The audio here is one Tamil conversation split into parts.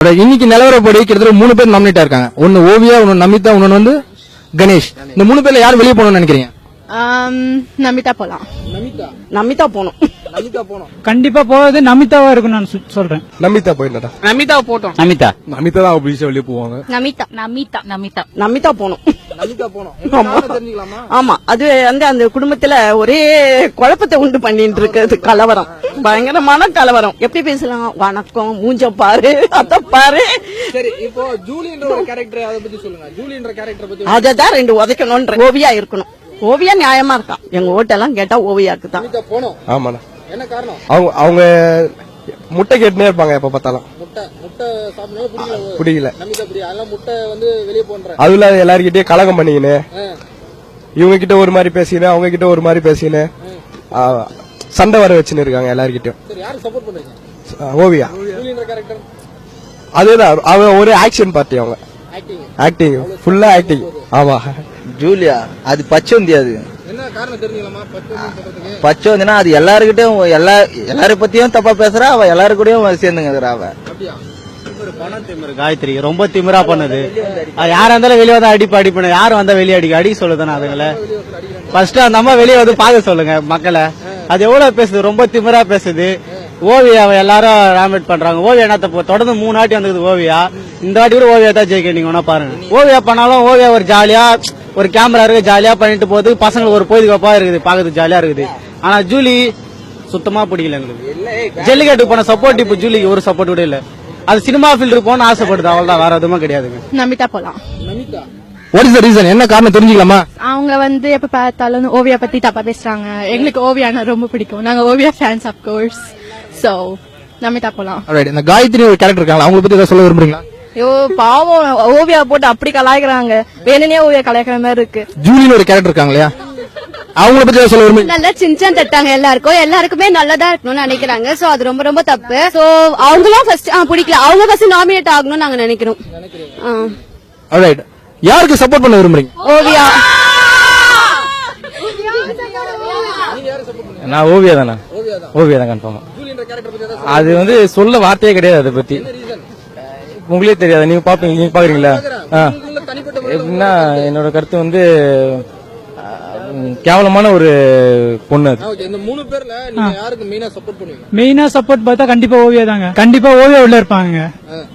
இன்னைக்கு நிலவரப்படி கிட்டத்தட்ட மூணு பேர் நாமினேட் இருக்காங்க. ஒன்னு ஓவியா ஒன்னு நமிதா ஒன்னு வந்து கணேஷ். இந்த மூணு பேர்ல யார் வெளியே போகணும்னு நினைக்கிறீங்க? நமிதா போலாம். நமிதா? நமிதா போகணும். நமிதா போனோம் கண்டிப்பா போவது நமிதாவா இருக்கும் நான் சொல்றேன். நமிதா போயிடா நமிதா போட்டோம். நமிதா. நமிதா தான் வெளியே போவாங்க. நமிதா. நமிதா நமிதா. நமிதா போகணும். நமிதா போனோம் ஆமா. தெரிஞ்சுக்கலாமா? ஆமா. அது வந்து அந்த குடும்பத்துல ஒரே குழப்பத்தை உண்டு பண்ணிட்டு இருக்கிறது கலவரம். பயங்கரமான கலவரம். எப்படி பேசலாம்? வணக்கம் மூஞ்ச பாரு அத பாரு. சரி இப்போ ஜூலின்ற ஒரு கேரக்டர் அதை பத்தி சொல்லுங்க. ஜூலின்ற கேரக்டர் பத்தி அததான் ரெண்டு உதைக்கணும்ன்ற. ஓவியா இருக்கணும். ஓவியா நியாயமா இருக்கான். எங்க ஓட்டெல்லாம் கேட்டா ஓவியாக்கு தான். போனோம். ஆமாண்ணா. என்ன காரணம்? அவங்க அவங்க முட்டை கேட்டுனே இருப்பாங்க எப்ப பார்த்தாலும். முட்டை முட்டை சாப்பிடணும்? பிடிக்கல. பிடிக்கல. நமிதா பிடி அதெல்லாம் முட்டை வந்து வெளியே போன்ற அதுல எல்லார்கிட்டயும் கலகம் பண்ணிக்கின்னு இவங்க கிட்ட ஒரு மாதிரி பேசிக்கின்னு அவங்க கிட்ட ஒரு மாதிரி பேசிக்கின்னு ஆ, சண்டை வர வச்சுன்னு இருக்காங்க எல்லார்கிட்டயும். ஓவியா. அதுதான் அவ ஒரு ஆக்ஷன் பார்ட்டி அவங்க. ஆக்டிங் ஆக்டிங் ஃபுல்லா ஆக்டிங் ஆமா. ஜூலியா அது பச்சோந்தி அது. என்ன சொல்றதுக்கு? பச்சோந்தினா அது எல்லாருக்கிட்டையும் எல்லா எல்லார பத்தியும் தப்பா பேசுறா அவ எல்லாரு கூடயும் சேர்ந்துங்கிறா அவ. அப்படியா? காயத்ரி. ரொம்ப திமிரா பண்ணுது. அது யாரா இருந்தாலும் வெளியே வந்து அடிப்பு அடிப்பணும் யாரும் வந்தா வெளியே அடிக்க? அடிக்க சொல்லுதானே அதுங்கள? ஃபர்ஸ்ட் அந்த அம்மா வெளியே வந்து பார்க்க சொல்லுங்க மக்களை. அது எவ்வளவு பேசுது? ரொம்ப திமிரா பேசுது. ஓவியாவை எல்லாரும் ராமேட் பண்றாங்க. ஓவியா என்னத்த போ தொடர்ந்து மூணு வாட்டி வந்தது ஓவியா. இந்த வாட்டி கூட ஓவியா தான் ஜெயிக்க நீங்க பாருங்க. ஓவியா பண்ணாலும் ஓவியா ஒரு ஜாலியா ஒரு கேமரா இருக்கு ஜாலியா பண்ணிட்டு போகுது. பசங்களுக்கு ஒரு பொழுதுகோப்பா இருக்குது பாக்குறதுக்கு ஜாலியா இருக்குது. ஆனா ஜூலி சுத்தமா பிடிக்கல எங்களுக்கு. ஜல்லிக்கட்டு போன சப்போர்ட் இப்ப ஜூலிக்கு ஒரு சப்போர்ட் கூட இல்ல. அது சினிமா ஃபீல்டு போகணும்னு ஆசைப்படுது. அவ்வளவுதான். வேற எதுவுமே கிடையாதுங்க. நமிதா போலாம். வாட் இஸ் த ரீசன் என்ன காரணம் தெரிஞ்சுக்கலாமா? அவங்க வந்து எப்ப பார்த்தாலும் ஓவியா பத்தி தப்பா பேசுறாங்க. எங்களுக்கு ஓவியானா ரொம்ப பிடிக்கும். நாங்க Oviya fans of course so Namitha போலாம். இந்த காயத்ரி ஒரு கேரக்டர் இருக்காங்க அவங்கள பத்தி ஏதாவது சொல்ல விரும்புறீங்களா? ஐயோ பாவம். ஓவியா போட்டு அப்படி கலாய்க்கிறாங்க. வேணுனே ஓவியா கலாய்க்கிற மாதிரி இருக்கு. ஜூலின்னு ஒரு கேரக்டர் இருக்காங்க இல்லையா? அவங்கள பத்தி சொல்ல விரும்புறீங்க நல்லா சின்சன் தட்டாங்க எல்லாருக்கும். எல்லாருக்குமே நல்லதா இருக்கணும்னு நினைக்கிறாங்க. சோ அது ரொம்ப ரொம்ப தப்பு. சோ அவங்களும் ஃபர்ஸ்ட் பிடிக்கல. அவங்க ஃபர்ஸ்ட் நாமினேட் ஆகணும்னு நாங்க நினைக்கிறோம். ஆ. Alright. யாருக்கு சப்போர்ட் பண்ண விரும்புறீங்க? ஓவியா. நான் ஓவியா தானே? ஓவியா தான் கன்ஃபார்மா அது வந்து சொல்ல வார்த்தையே கிடையாது அதை பத்தி. உங்களே தெரியாது? நீங்க பாப்பீங்க நீங்க பாக்குறீங்களா? ஆ. எப்படின்னா என்னோட கருத்து வந்து கேவலமான ஒரு பொண்ணு அது. இந்த மூணு பேர்ல யாருக்கு மெயினா சப்போர்ட் பண்ணுவீங்க? மெயினா சப்போர்ட் பார்த்தா கண்டிப்பா ஓவியா தாங்க. கண்டிப்பா ஓவியா உள்ள இருப்பாங்க.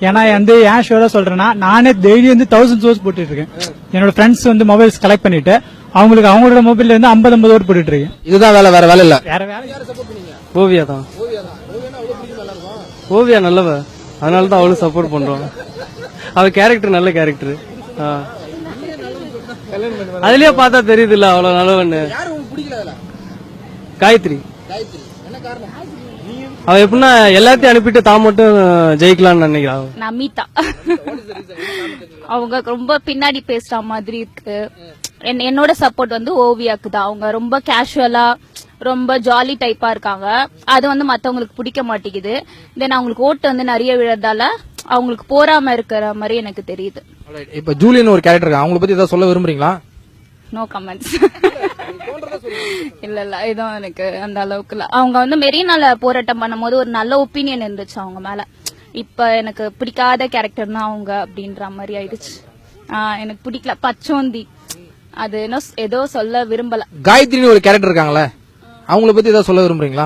ஏன்னா வந்து ஏன் ஷோரா சொல்றேன்னா நானே டெய்லி வந்து தௌசண்ட் சோர்ஸ் போட்டுட்டு இருக்கேன் என்னோட ஃப்ரெண்ட்ஸ் வந்து மொபைல்ஸ் கலெக்ட் பண்ணிட்டு அவங்களுக்கு அவங்களோட மொபைல்ல இருந்து ஐம்பது ஐம்பது ஓட் போட்டுட்டு இருக்கேன் இதுதான் வேலை வேற வேலை இல்ல. வேற வேற ஓவியா தான். ஓவியா நல்லவ. அதனால தான் அவளும் சப்போர்ட் பண்றோம். அவ கேரக்டர் நல்ல கேரக்டர் அதுலயே பார்த்தா தெரியுது இல்ல அவ்வளவு நல்லவன்னு. காயத்ரி. அவ எப்படின்னா எல்லாத்தையும் அனுப்பிட்டு தான் மட்டும் ஜெயிக்கலாம்னு நினைக்கிறான் நமிதா அவங்க ரொம்ப பின்னாடி பேசுற மாதிரி இருக்கு. என்- என்னோட சப்போர்ட் வந்து ஓவியாக்கு தான். அவங்க ரொம்ப கேஷுவலா ரொம்ப ஜாலி டைப்பா இருக்காங்க. அது வந்து மத்தவங்களுக்கு பிடிக்க மாட்டேங்குது. தென் அவங்களுக்கு ஓட்டு வந்து நிறைய விழறதால அவங்களுக்கு போராம இருக்கிற மாதிரி எனக்கு தெரியுது. இப்ப ஜூலின்னு ஒரு கேரக்டர் அவங்கள பத்தி ஏதாவது சொல்ல விரும்புறீங்களா? நோ கமெண்ட்ஸ் இல்ல இல்ல இதுவும் எனக்கு அந்த அளவுக்கு இல்ல. அவங்க வந்து மெரினால போராட்டம் பண்ணும்போது ஒரு நல்ல ஒப்பீனியன் இருந்துச்சு அவங்க மேல. இப்ப எனக்கு பிடிக்காத கேரக்டர்னா அவங்க அப்படின்ற மாதிரி ஆயிடுச்சு. எனக்கு பிடிக்கல. பச்சோந்தி. அது என்ன ஏதோ சொல்ல விரும்பல. காயத்ரின்னு ஒரு கேரக்டர் இருக்காங்களே அவங்கள பத்தி ஏதாவது சொல்ல விரும்புறீங்களா?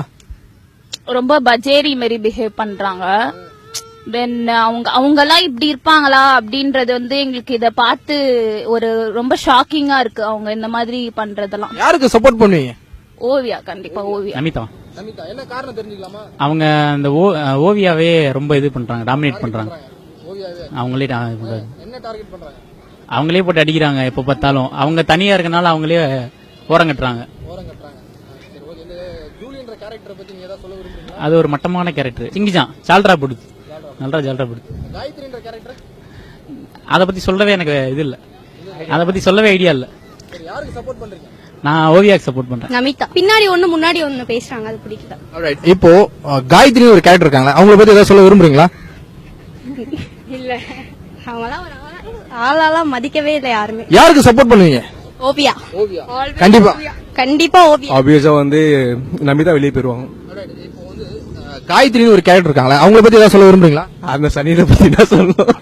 ரொம்ப பஜேரி மாரி பிஹேவ் பண்றாங்க. தென் அவங்க அவங்க எல்லாம் இப்படி இருப்பாங்களா அப்படின்றது வந்து எங்களுக்கு இத பார்த்து ஒரு ரொம்ப ஷாக்கிங்கா இருக்கு. அவங்க இந்த மாதிரி பண்றதெல்லாம். யாருக்கு சப்போர்ட் பண்ணுவீங்க? ஓவியா கண்டிப்பா ஓவியா. நமிதா. என்ன காரணம் தெரிஞ்சுக்கலாமா? அவங்க அந்த ஓ- ஓவியாவே ரொம்ப இது பண்றாங்க டாமினேட் பண்றாங்க. அவங்களே என்ன டார்கெட் பண்றாங்க? அவங்களே போட்டு அடிக்கிறாங்க எப்ப பார்த்தாலும். அவங்க தனியா இருக்கனால அவங்களே ஓரம் கட்டுறாங்க ஓரம் கட்டுறாங்க சரி ஓகே இந்த ஜூலின்ற கேரக்டரை பத்தி நீங்க ஏதாவது சொல்ல விரும்புறீங்களா? அது ஒரு மட்டமான கேரக்டர். சிங்கிஜான் ஜால்ரா படுது. நல்லா ஜால்ரா படுது. காயத்ரின்ற கேரக்டர்? அதை பத்தி சொல்லவே எனக்கு இது இல்ல. அதை பத்தி சொல்லவே ஐடியா இல்ல. சரி யாருக்கு சப்போர்ட் பண்றீங்க? நான் ஓவியாக்கு சப்போர்ட் பண்றேன். நமிதா. பின்னாடி ஒண்ணு முன்னாடி ஒண்ணு பேசுறாங்க அது பிடிக்கல இப்போ அஹ், காயத்ரின்னு ஒரு கேரக்டர் இருக்காங்க அவங்கள பத்தி ஏதாவது சொல்ல விரும்புறீங்களா? இல்ல. அவங்களாம் ஒரு ஆளா- ஆளாலாம் மதிக்கவே இல்லை யாருமே. யாருக்கு சப்போர்ட் பண்ணுவீங்க? ஓவியா. கண்டிப்பா. கண்டிப்பா ஆப்வியஸா வந்து நமிதா வெளியே போயிருவாங்க. இப்போ வந்து காயத்ரின்னு ஒரு கேரக்டர் இருக்காங்களே அவங்கள பத்தி ஏதாவது சொல்ல விரும்புறீங்களா? அந்த சனியை பத்தி தான் சொல்லணும்.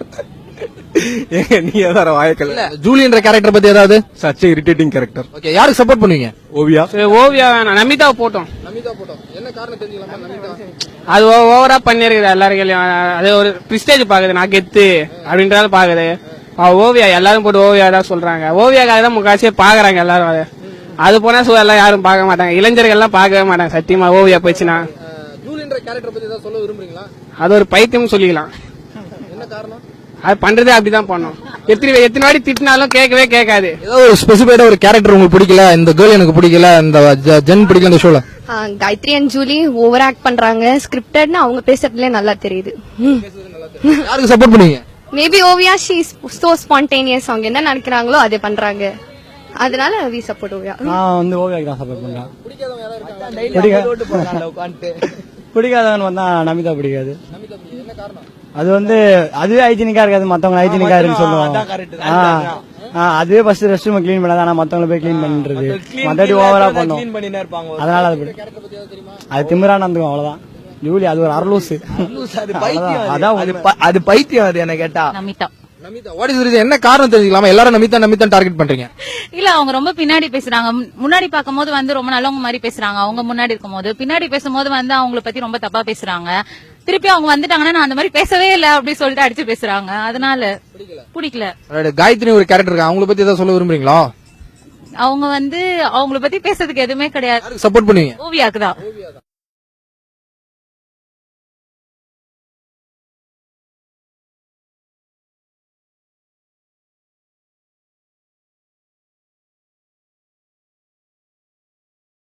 ஏங்க நீ ஏதாவது வாயக்கல ஜூலின்ற கேரக்டர் பத்தி ஏதாவது? சச் இரிட்டேட்டிங் கேரக்டர் ஓகே யாருக்கு சப்போர்ட் பண்ணுவீங்க? ஓவியா? ஓவியா வேணாம். நமிதா போட்டோம். நமிதா போட்டோம். என்ன காரணம் தெரிஞ்சுக்கலாமா நமிதா? அது ஓ- ஓவரா பண்ணிருக்குது எல்லாருக்கும் அது ஒரு பிரிஸ்டேஜ் பாக்குது நான் கெத்து அப்படின்றது பாக்குது. ஓவியா எல்லாரும் போட்டு ஓவியா தான் சொல்றாங்க. ஓவியாக்காக தான் முக்காசியே பாக்குறாங்க எல்லாரும் அது. அது போனா சோ எல்லாம் யாரும் பார்க்க மாட்டாங்க. இளைஞர்கள் எல்லாம் பார்க்கவே மாட்டாங்க. சத்தியமா ஓவியா போச்சுன்னா ஜூலின்ற கேரக்டர் பத்தி ஏதாவது சொல்ல விரும்புறீங்களா? அது ஒரு பைத்தியம் சொல்லிக்கலாம். என்ன காரணம்? அது பண்றதே அப்படிதான் பண்ணும். எத்தனை எத்தனை வாட்டி திட்டினாலும் கேட்கவே கேட்காது. ஏதோ ஒரு ஸ்பெசிஃபைடா ஒரு கேரக்டர் உங்களுக்கு பிடிக்கல? இந்த கேர்ள் எனக்கு பிடிக்கல இந்த ஜ- ஜென் பிடிக்கல இந்த ஷோல Gayathri and Julie over act பண்றாங்க. ஸ்கிரிப்டட்னு அவங்க பேசுறதுல நல்லா தெரியுது. யாருக்கு சப்போர்ட் பண்ணுவீங்க? Maybe Oviya she so spontaneous அவங்க என்ன நினைக்கிறாங்களோ அதை பண்றாங்க. அதனால வி சப்போர்ட் ஓவியா நான் வந்து ஓவியாக்கு தான் சப்போர்ட் பண்றேன். பிடிக்காதவன் வந்தா நமிதா பிடிக்காது. அது வந்து அதுவே ஹைஜீனிக்கா இருக்காது மத்தவங்க ஹைஜீனிக்கா இருக்குன்னு சொல்லுவாங்க அதுவே ஃபர்ஸ்ட் ரெஸ்ட் ரூம் க்ளீன் பண்ணாதான் ஆனா மத்தவங்கள போய் க்ளீன் பண்றது. மத்தபடி ஓவரா பண்ணும். அதனால அது அது திமிரா நடந்துக்கும் அவ்வளவுதான். ஜூலி அது ஒரு அரலூசு அது பைத்தியம் அதான் அது ப- அது பைத்தியம் அது என்ன கேட்டா. என்ன காரணம் தெரிஞ்சுக்கலாமா? எல்லாரும் நமிதா நமிதா டார்கெட் பண்றீங்க. இல்ல அவங்க ரொம்ப பின்னாடி பேசுறாங்க. முன்- முன்னாடி பார்க்கும்போது வந்து ரொம்ப நல்லவங்க மாதிரி பேசுறாங்க. அவங்க முன்னாடி இருக்கும்போது. பின்னாடி பேசும்போது வந்து அவங்கள பத்தி ரொம்ப தப்பா பேசுறாங்க. திருப்பி அவங்க வந்துட்டாங்கன்னா நான் அந்த மாதிரி பேசவே இல்ல அப்படி சொல்லிட்டு அடிச்சு பேசுறாங்க. அதனால பிடிக்கல. காயத்ரி ஒரு கேரக்டர் இருக்காங்க அவங்கள பத்தி ஏதாவது சொல்ல விரும்புறீங்களா? அவங்க வந்து அவங்கள பத்தி பேசுறதுக்கு எதுவுமே கிடையாது. சப்போர்ட் பண்ணுவீங்க? ஓவியாக்கு தான்.